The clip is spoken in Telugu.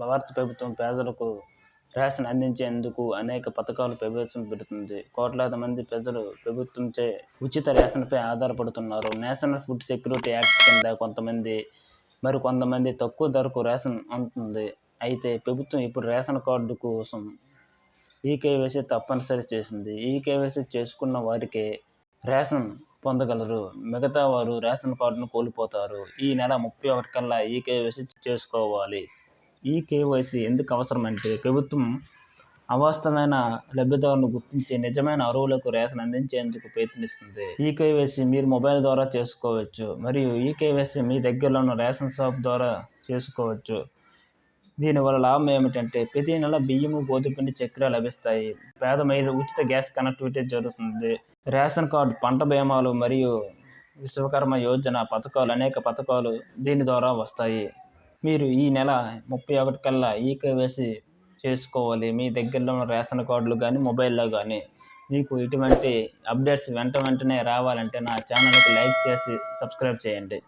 భారత ప్రభుత్వం పేదలకు రేషన్ అందించేందుకు అనేక పథకాలు ప్రభుత్వం పెడుతుంది. కోట్లాది మంది ప్రజలు ప్రభుత్వంచే ఉచిత రేషన్పై ఆధారపడుతున్నారు. నేషనల్ ఫుడ్ సెక్యూరిటీ యాక్ట్ కింద కొంతమంది మరి కొంతమంది తక్కువ ధరకు రేషన్ అందుతుంది. అయితే ప్రభుత్వం ఇప్పుడు రేషన్ కార్డు కోసం ఈకేవైసీ తప్పనిసరి చేసింది. ఈకేవైసీ చేసుకున్న వారికే రేషన్ పొందగలరు. మిగతా వారు రేషన్ కార్డును కోల్పోతారు. ఈ నెల ముప్పై ఒకటి కల్లా ఈకేవైసీ చేసుకోవాలి. ఈ కేవైసీ ఎందుకు అవసరమంటే ప్రభుత్వం అవాస్తవమైన లబ్ధిదారులను గుర్తించి నిజమైన అరువులకు రేషన్ అందించేందుకు ప్రయత్నిస్తుంది. ఈ కేవైసీ మీరు మొబైల్ ద్వారా చేసుకోవచ్చు మరియు ఈ కేవైసీ మీ దగ్గరలో ఉన్న రేషన్ షాప్ ద్వారా చేసుకోవచ్చు. దీనివల్ల లాభం ఏమిటంటే ప్రతి నెల బియ్యము గోధుమపిండి చక్కెర లభిస్తాయి. పేద మహిళలు ఉచిత గ్యాస్ కనెక్టివిటీ జరుగుతుంది. రేషన్ కార్డు పంట బీమాలు మరియు విశ్వకర్మ యోజన పథకాలు అనేక పథకాలు దీని ద్వారా వస్తాయి. మీరు ఈ నెల ముప్పై ఒకటి కల్లా ఈ కేవైసీ చేసుకోవాలి. మీ దగ్గరలో ఉన్న రేషన్ కార్డులు కానీ మొబైల్లో కానీ మీకు ఇటువంటి అప్డేట్స్ వెంట వెంటనే రావాలంటే నా ఛానల్కి లైక్ చేసి సబ్స్క్రైబ్ చేయండి.